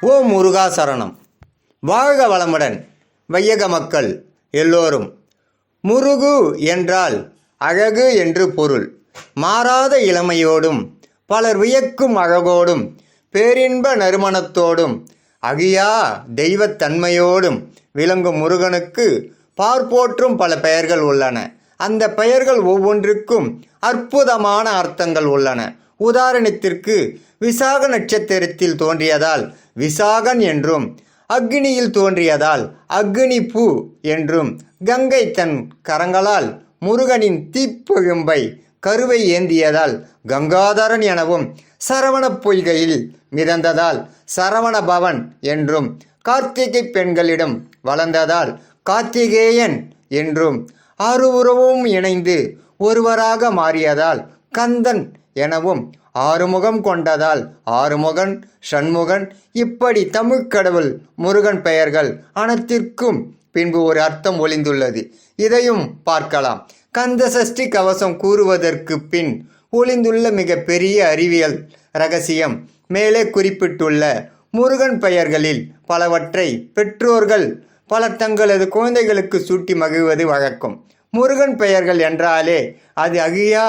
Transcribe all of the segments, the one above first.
ஓ முருகா சரணம். வாழ்க வளமுடன் வையக மக்கள் எல்லோரும். முருகு என்றால் அழகு என்று பொருள். மாறாத இளமையோடும் பலர் வியக்கும் அழகோடும் பேரின்ப நறுமணத்தோடும் அகியா தெய்வத் தன்மையோடும் விளங்கும் முருகனுக்கு பார்ப்போற்றும் பல பெயர்கள் உள்ளன. அந்த பெயர்கள் ஒவ்வொன்றுக்கும் அற்புதமான அர்த்தங்கள் உள்ளன. உதாரணத்திற்கு விசாக நட்சத்திரத்தில் தோன்றியதால் விசாகன் என்றும் அக்னியில் தோன்றியதால் அக்னி பூ என்றும் கங்கை தன் கரங்களால் முருகனின் தீப்பொழும்பை கருவை ஏந்தியதால் கங்காதரன் எனவும் சரவண பொய்கையில் மிதந்ததால் சரவண பவன் என்றும் கார்த்திகை பெண்களிடம் வளர்ந்ததால் கார்த்திகேயன் என்றும் ஆறுவுறவும் இணைந்து ஒருவராக மாறியதால் கந்தன் எனவும் ஆறுமுகம் கொண்டதால் ஆறுமுகன் சண்முகன் இப்படி தமிழ்க்கடவுள் முருகன் பெயர்கள் அனைத்திற்கும் பின்பு ஒரு அர்த்தம் ஒளிந்துள்ளது. இதையும் பார்க்கலாம். கந்த சஷ்டி கவசம் கூறுவதற்கு பின் ஒளிந்துள்ள மிக பெரிய அறிவியல் ரகசியம் மேலே குறிப்பிட்டுள்ள முருகன் பெயர்களில் பலவற்றை பெற்றோர்கள் பலர் தங்களது குழந்தைகளுக்கு சூட்டி மகிழ்வது வழக்கம். முருகன் பெயர்கள் என்றாலே அது அகியா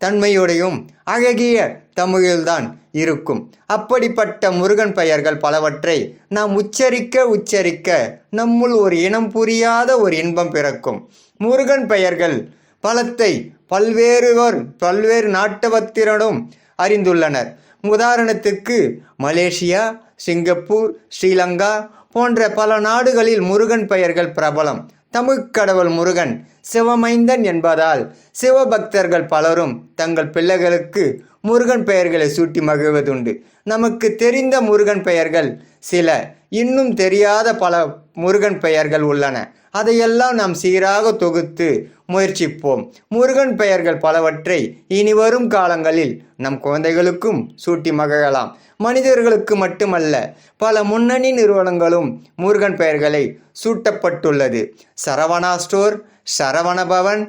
தன்மையுடையும் அழகிய தமிழில்தான் இருக்கும். அப்படிப்பட்ட முருகன் பெயர்கள் பலவற்றை நாம் உச்சரிக்க உச்சரிக்க நம்முள் ஒரு இனம் புரியாத ஒரு இன்பம் பிறக்கும். முருகன் பெயர்கள் பலத்தை பல்வேறுவர் பல்வேறு நாட்டவத்திரனும் அறிந்துள்ளனர். உதாரணத்துக்கு மலேசியா சிங்கப்பூர் ஸ்ரீலங்கா போன்ற பல நாடுகளில் முருகன் பெயர்கள் பிரபலம். தமிழ்க் கடவுள் முருகன் சிவமைந்தன் என்பதால் சிவபக்தர்கள் பலரும் தங்கள் பிள்ளைகளுக்கு முருகன் பெயர்களை சூட்டி மகிழ்வதுண்டு. நமக்கு தெரிந்த முருகன் பெயர்கள் சில இன்னும் தெரியாத பல முருகன் பெயர்கள் உள்ளன. அதையெல்லாம் நாம் சீராக தொகுத்து முயற்சிப்போம். முருகன் பெயர்கள் பலவற்றை இனி வரும் காலங்களில் நம் குழந்தைகளுக்கும் சூட்டி மகிழலாம். மனிதர்களுக்கு மட்டுமல்ல பல முன்னணி நிறுவனங்களும் முருகன் பெயர்களை சூட்டப்பட்டுள்ளது. Saravana store Saravanabhavan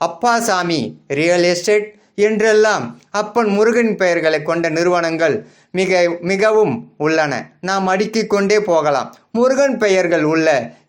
Appasamy real estate என்றெல்லாம் அப்பன் முருகன் பெயர்களை கொண்ட நிறுவனங்கள் மிக மிகவும் உள்ளன. நாம் அடுக்கிக் கொண்டே போகலாம். முருகன் பெயர்கள் உள்ள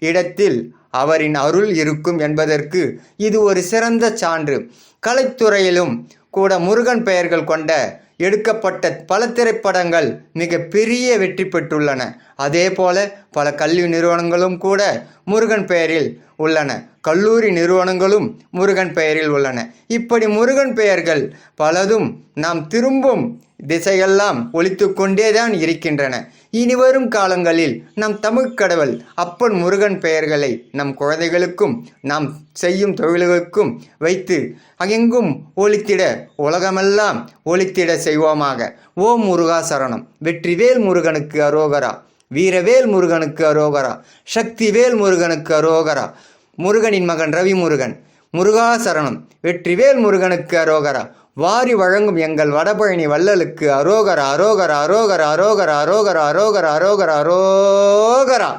இடத்தில் அவரின் அருள் இருக்கும் என்பதற்கு இது ஒரு சிறந்த சான்று. கலைத்துறையிலும் கூட முருகன் பெயர்கள் கொண்ட எடுக்கப்பட்ட பல திரைப்படங்கள் மிக பெரிய வெற்றி பெற்றுள்ளன. அதே போல பல கல்வி நிறுவனங்களும் கூட முருகன் பெயரில் உள்ளன. கல்லூரி நிறுவனங்களும் முருகன் பெயரில் உள்ளன. இப்படி முருகன் பெயர்கள் பலதும் நாம் திரும்பும் திசையெல்லாம் ஒழித்து கொண்டேதான் இருக்கின்றன. இனி வரும் காலங்களில் நம் தமிழ் கடவுள் அப்பன் முருகன் பெயர்களை நம் குழந்தைகளுக்கும் நாம் செய்யும் தொழில்களுக்கும் வைத்து எங்கும் ஒழித்திட உலகமெல்லாம் ஒழித்திட செய்வோமாக. ஓம் முருகா சரணம். வெற்றிவேல் முருகனுக்கு அரோகரா. வீரவேல் முருகனுக்கு அரோகரா. சக்திவேல் முருகனுக்கு அரோகரா. முருகனின் மகன் ரவி முருகன் முருகாசரணம் வெற்றிவேல் முருகனுக்கு அரோகரா. வாரி வழங்கும் எங்கள் வடபழனி வள்ளலுக்கு அரோகரா அரோகரா அரோகரா அரோகரா அரோகரா அரோகரா அரோகரா அரோகரா.